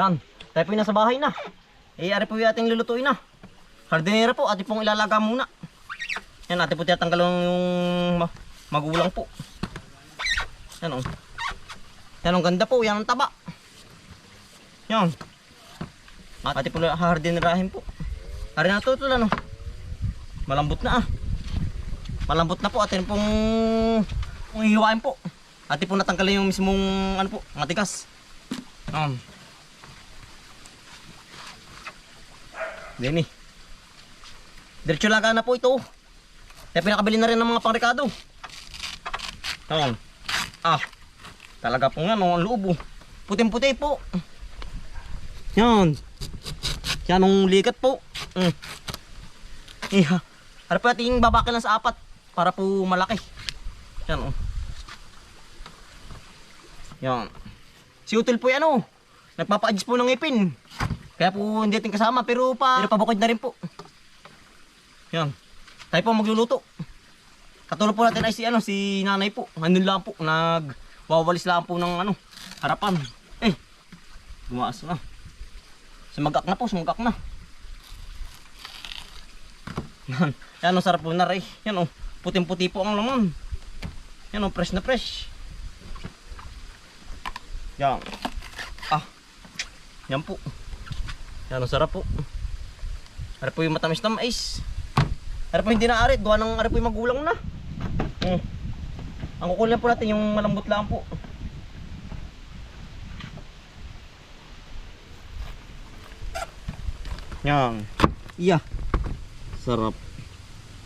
Yan. Tayo po yung nasa bahay na. Eh, ari po yung ating lulutuin na. Hardinera po, ating pong ilalaga muna. Yan, ating po tiyatanggal yung ma- magulang po. Yan o. Yan ang ganda po, yan ang taba. Yan. At po hardinerahin po. Ari na to, ito ano. Malambot na ah. Malambot na po, atin pong hihiwain po. Atin po natanggalin yung mismong ano po, matigas. Um. Dini. Diretso laga na po ito. Kaya pinakabili na rin ng mga pangrekado. Ayan. Ah. Talaga po nga, no, ang loob. oh. Puting-puti po. Yan. Yan ang likat po. Mm. Iha. Ano po ating babakil na sa apat para po malaki. Yan oh. Yan. Si Util po yan oh. Nagpapa-adjust po ng ngipin. Kaya po hindi ating kasama pero pa pero pabukod na rin po. Yan. Tayo po magluluto. Katulad po natin ay si ano si nanay po. Andun lang po nagwawalis lang po ng ano harapan. Eh. Gumaas na. Sumagak na po, sumagak na. Yan. Yan ang sarap po na rin. Yan oh. Puting-puti po ang laman. Yan oh, fresh na fresh. Yan. Ah. Yan po. Yan ang sarap po. Ano po yung matamis na mais. Ano po hindi na arit. Gawa ng ano po yung magulang na. Hmm. Ang kukulan po natin yung malambot lang po. Yan. Iya. Sarap.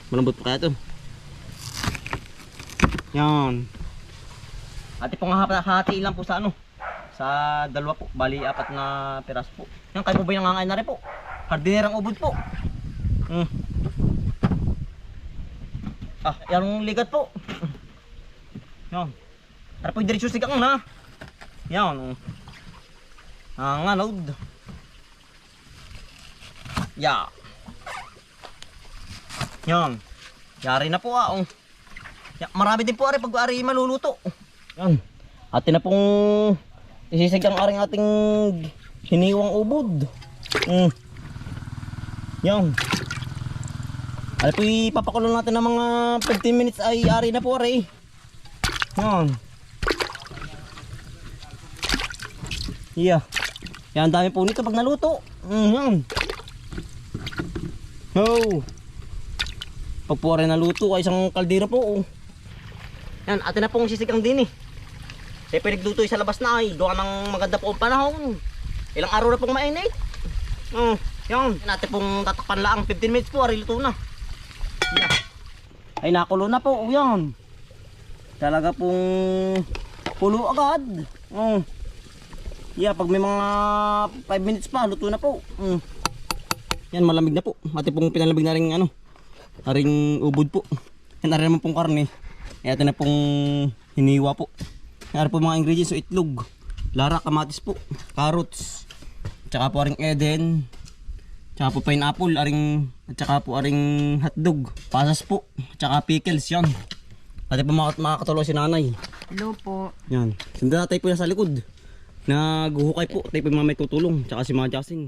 Malambot pa kaya to. Yan. Ate pong hati lang po sa ano. Sa dalawa po. Bali apat na piraso po. Yan kayo po ba yung nangangain na rin po? Hardinerang ubod po. Hmm. Ah, yan ligat po. Yan. Tara po yung diretsyo sigang na. Yan. oh. Ang anod. Ya. Yan. Yari na po ah. Oh. Marami din po ari pag ari maluluto. Yan. Atin na pong isisigang aring ating hiniwang ubod. Mm. Yan. Ano po ipapakulo natin ng mga 15 minutes ay ari na po ari. Yan. Yeah. Yan dami po nito pag naluto. Mm, yan. Oh. Pag po rin naluto ay isang kaldero po. Oh. Yan, atin na pong sisigang din eh. Kaya pinagluto sa labas na ay gawa ng maganda po ang panahon. Ilang araw na pong mainit. Oh, yan. Natin pong tatakpan lang 15 minutes po, ari luto na. Yan. Ay nakulo na po, oh, yan. Talaga pong pulo agad. Oh. Yeah, pag may mga 5 minutes pa, luto na po. Mm. Yan, malamig na po. Ate pong pinalamig na rin ano, aring ubod po. Yan, ari naman pong karne. Yan, atin na pong hiniwa po. Yan, ari po mga ingredients, so itlog, lara, kamatis po, carrots, tsaka po aring eden, tsaka po pineapple, aring, at tsaka po aring hotdog, pasas po, tsaka pickles, yan. Ate po mga, makakatulo si nanay. Hello po. Yan. Sanda tayo po nasa likod. Naguhukay po. Tayo po yung mga may tutulong. Tsaka si mga Jasing.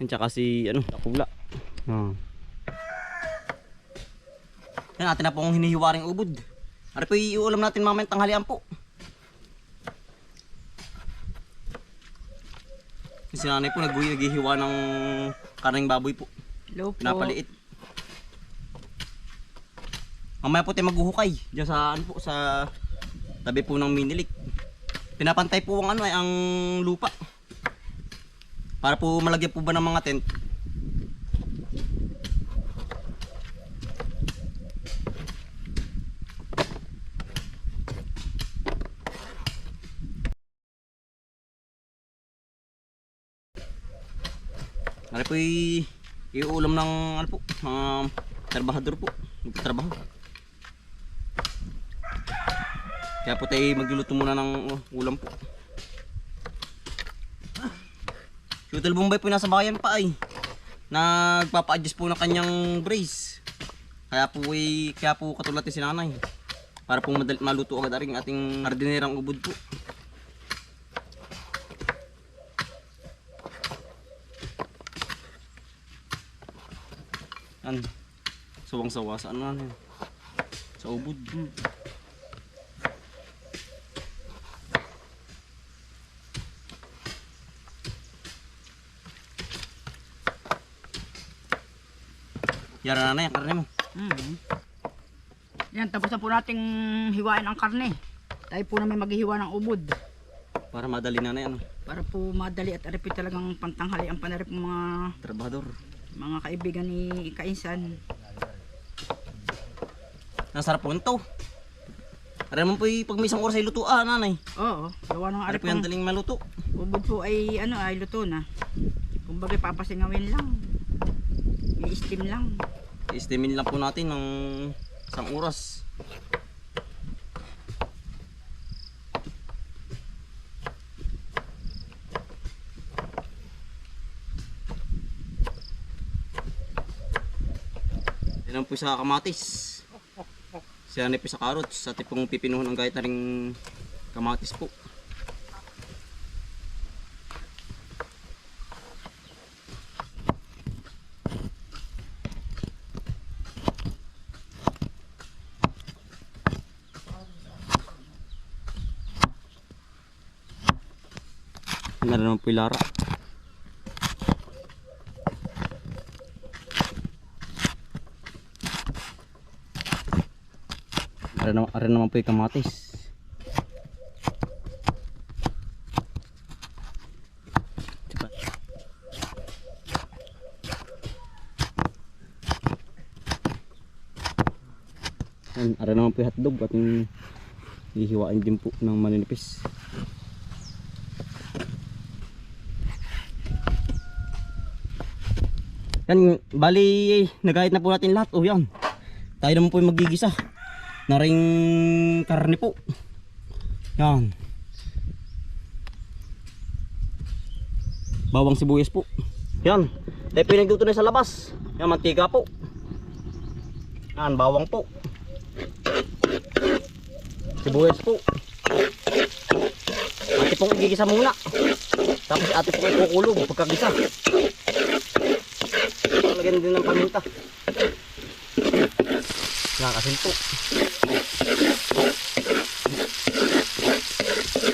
Yan, tsaka si ano, Takula. Yan. Yan, atin na pong hinihiwaring ubod. Ano po iuulam natin mamaya tanghalian po. Si nanay po naghihiwa ng karning baboy po. Hello po. Pinapaliit. Mamaya po tayo maghuhukay. Diyan sa ano po sa tabi po ng minilik. Pinapantay po ang ano ay ang lupa. Para po malagyan po ba ng mga tent. Ano po i- iuulam ng ano po, mga trabahador po, nagtatrabaho. Kaya po tayo magluluto muna ng oh, ulam po. Tutal Bombay po nasa bayan pa ay. Nagpapa-adjust po ng kanyang brace. Kaya po ay, kaya po katulad ni si nanay. Para po maluto agad rin ating hardinerang ubod po. Yan. Sawang-sawa sa ano yan. Sa ubod. Hmm. Yara na na yan, karne mo. Mm. Yan, tapos na po nating hiwain ang karne. Tayo po namin maghihiwa ng ubod. Para madali na na yan. Para po madali at aripin talagang pantanghali ang panarip ng mga Trabador. Mga kaibigan ni Kainsan. Nasarap po ito. Aram mo po yung pag may isang oras ay lutuan, nanay. Oo, gawa ng Ari po yan aripang daling maluto. ubod po ay ano ay luto na. Kumbaga papasingawin lang. I-steam lang. I-steamin lang po natin ng isang oras. Yan ang po kamatis. Siya po sa carrots. Sa tipong pipinuhon ng kahit na kamatis po. Na naman po yung lara. Ara naman, po yung kamatis. Yan, ara naman po yung hotdog at yung hihiwain din po ng maninipis. Yan, bali, nagahit na po natin lahat. O yan. Tayo naman po yung magigisa. Na ring karne po. Yan. Bawang sibuyas po. Yan. Tayo pinagluto na sa labas. Yan, mantika po. Yan, bawang po. Sibuyas po. Ate pong igigisa muna. Tapos ate pong ikukulog pagkagisa. Lagyan din ng paminta. Yan, asin po.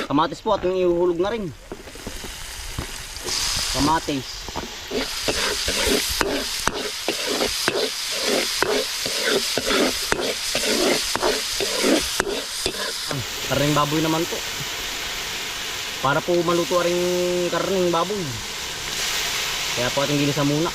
Kamatis po at yung ihuhulog na rin. Kamatis. Ah, Karning baboy naman po. Para po maluto rin karning baboy. Kaya po ating ginisa muna.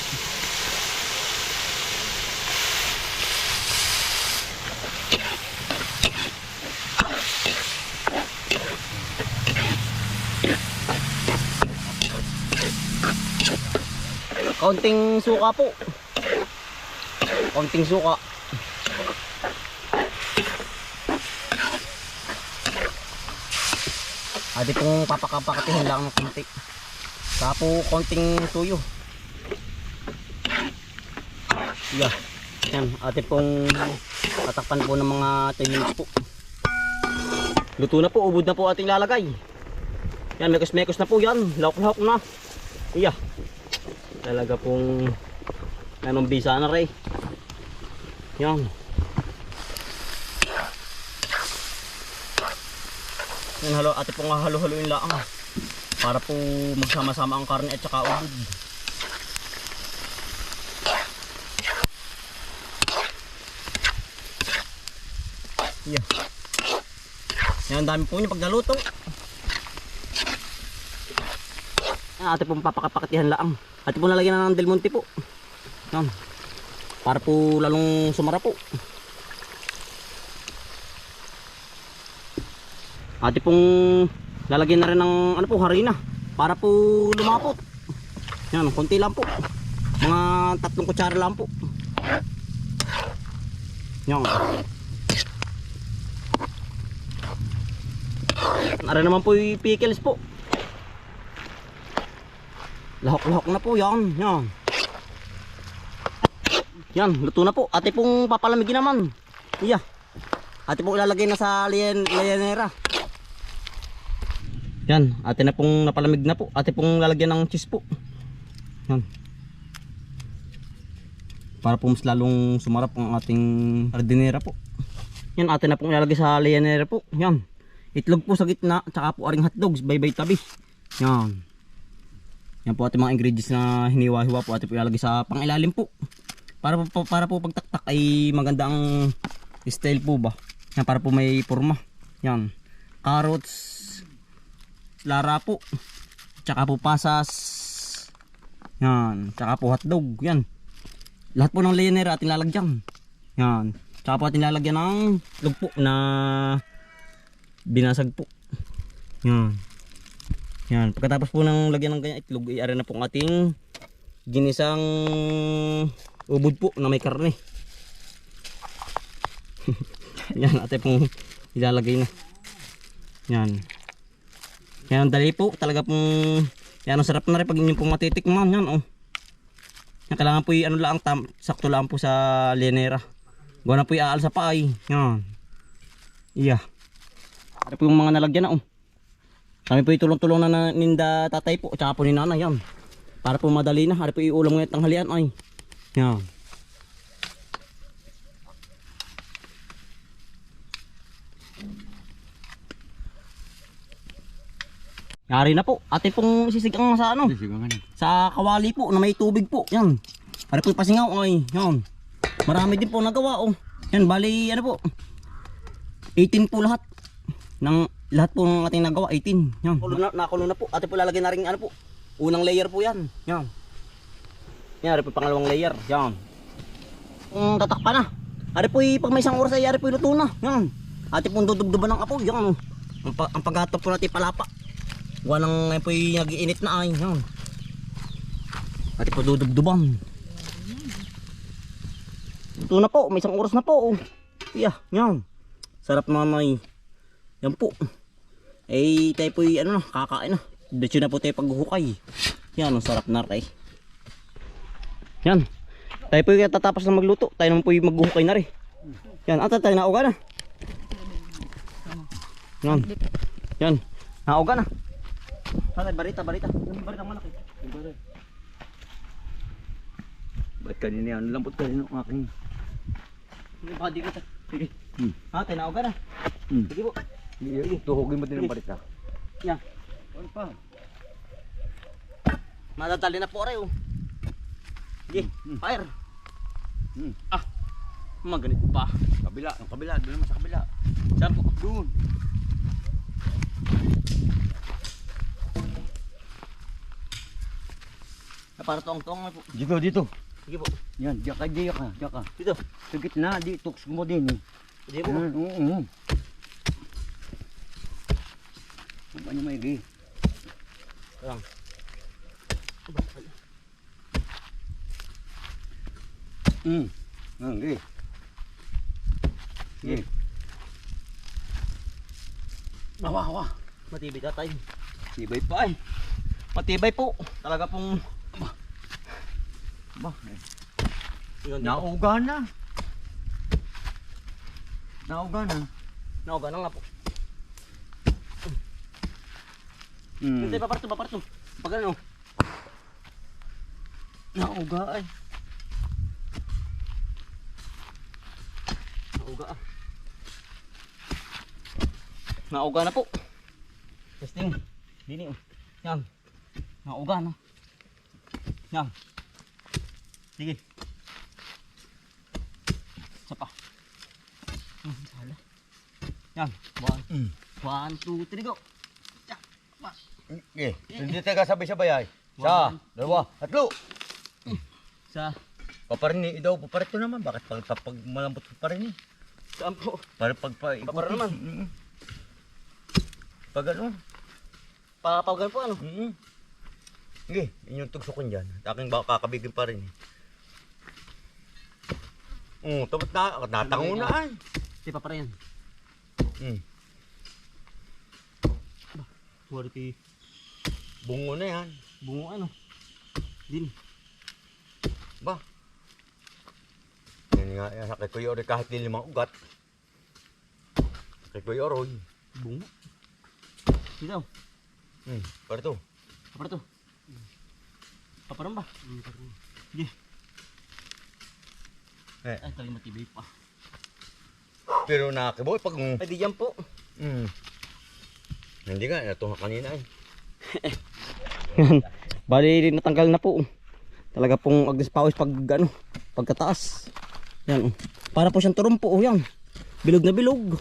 Kaunting suka po. Kaunting suka. Adi pong papakapakatihin lang ng konti. Saka po konting tuyo. Yeah. Yan, ate pong tatakpan po ng mga 10 minutes po. Luto na po, ubod na po ating lalagay. Yan, mekos-mekos na po yan. Lahok-lahok na. Iya. Talaga pong anong bisa na rin. Yan. Yan halo, ate pong halo-haloin lang para po magsama-sama ang karne at saka ubod. Yan, ang dami po niya pag naluto. Yan, ate pong papakapakatihan lang. Ate po nalagyan na ng Del Monte po. Yan. Para po lalong sumara po. Ate pong lalagyan na rin ng ano po, harina. Para po lumapot. Yan, konti lang po. Mga tatlong kutsara lang po. Yan. Ara naman po yung pickles po. Lahok-lahok na po yan. Yan. Yan, luto na po. Ate pong papalamigin naman. Iya. Ate pong ilalagay na sa lian lianera. Yan, ate na pong napalamig na po. Ate pong lalagyan ng cheese po. Yan. para po mas lalong sumarap ang ating hardinera po. Yan atin na pong ilalagay sa lianera po. Yan. Itlog po sa gitna, tsaka po aring hotdogs, bye-bye tabi. Yan. Yan po ating mga ingredients na hiniwa-hiwa po atin po ilalagay sa pangilalim po. Para po, para po pagtaktak ay maganda ang style po ba. Yan para po may forma. Yan. Carrots, lara po. Tsaka po pasas. Yan. Tsaka po hotdog. Yan. Lahat po ng layer ating lalagyan. Yan. Tsaka po ating lalagyan ng log po na binasag po. Yan. Yan. Pagkatapos po ng lagyan ng ganyan itlog, i-ara na po ang ating ginisang ubod po na may karne. Yan. Ate pong ilalagay na. Yan. Yan dali po. Talaga pong yan ang sarap na rin pag inyo pong matitikman. Yan oh. Yan, kailangan po yung ano lang, tam, sakto lang po sa linera. Gawa na po aal sa paay. Yan. Iya. Ano po yung mga nalagyan na oh. Kami po yung tulong-tulong na, ninda tatay po. Tsaka po ni nanay yan. Para po madali na. Ano po yung ulam ngayon tanghalian ay. Yan. Yari na po. Ate pong sisigang sa ano? Sisigangan. Sa kawali po na may tubig po. Yan. Ano po pasingaw ay. Yan. Marami din po nagawa oh. Yan bali ano po. 18 po lahat. Ng lahat po ng ating nagawa 18. Yan. Nakulo na, nakulo na po. Ate po lalagyan na rin ano po. Unang layer po yan. Yan. Yan po pangalawang layer. Yan. Kung tatakpa na. Ari po pag may isang oras ay ari po luto na. Yan. Ate po dudugduban ng apoy. Yan. Ang, pa, ang paghatap po natin palapa. Walang ngayon po nag-iinit na ay. Yan. Ate po dudugduban. Ito na po, may isang oras na po. Oh. Yeah, yan. Sarap nanay. Yan po. Eh, tayo po yung ano na, kakain na. Diretso na po tayo paghuhukay. Yan, ang sarap na rin. Yan. Tayo po yung tatapos na magluto. Tayo naman po yung maghuhukay na rin. Yan, ata tayo nauga na. Yan. Yan. Nauga na. Tatay, barita, barita. Yung barita malaki. Yung barita. Ba't kanina yan? Lambot kanina ang aking. Hindi baka di kita. Sige. Hmm. Ha, tayo nauga na. Hmm. Sige po. Tuhugin mo din ang balita. Yan. Ano pa? Madadali na po rin oh. Sige, fire. Hmm. Ah, maganit pa. Kabila, ang kabila, doon naman sa kabila. Saan po? Doon. Ah, para tong-tong na po. Dito, dito. Sige po. Yan, diyan ka, diyan ka, diyan ka. Dito. Sa gitna, di, tuks mo din eh. Sige po. Oo, oo. Ano ba niya may gi? Lang. Hmm. Ang gi. Gi. Awa, awa. Matibay tatay. Sibay pa eh. Matibay po. Talaga pong Ba, yun. nauga na. Nauga na. Nauga na nga po. Hmm. Hindi, paparto, paparto. Pag ano. Nauga ay. Nauga ah. Nauga na po. Testing. Dini oh. Yan. Nauga na. Yan. Sige. Isa pa. Hmm, sala. Yan. One. Hmm. One, two, three, go. Pa. Eh, hindi tayo sabay-sabay ay. Sa, dalawa, tatlo. Sa. Paparini, daw, paparito naman. Bakit pag, pag, malambot paparini? Saan po? Para pag pa, Papara naman. Mm-mm. Pag ano? Papapagan po ano? Mm-mm. Sige, inyong tugsokon dyan. Aking baka kakabigin pa rin. Oo, tapos na, natango na ay. Di pa pa rin. Mm. Warti. Bungo na yan. Bungo ano? Din. Ba? Yan nga, yan, kay Kuya Oroy kahit di limang ugat. Kay Kuya Oroy. Bungo. Dito. Hmm, para to. Apa to? Paparan ba? Sige. Eh, Ay, talagang matibay pa. pero nakakiboy pag... Ay, di yan po. Mm. Hindi nga, natuha kanina eh. Bali, natanggal na po. Talaga pong agnes pag ano, pagkataas. Yan. oh. Para po siyang turumpo. Oh, yan. Bilog na bilog.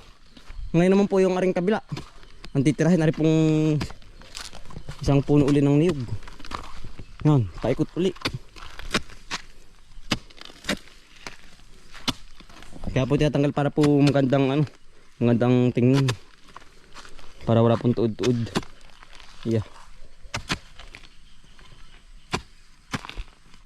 Ngayon naman po yung aring kabila. Ang titirahin na rin pong isang puno uli ng niyog. Yan, paikot uli. Kaya po tinatanggal para po magandang ano, magandang tingnan. Para wala pong tuod-tuod. Yeah.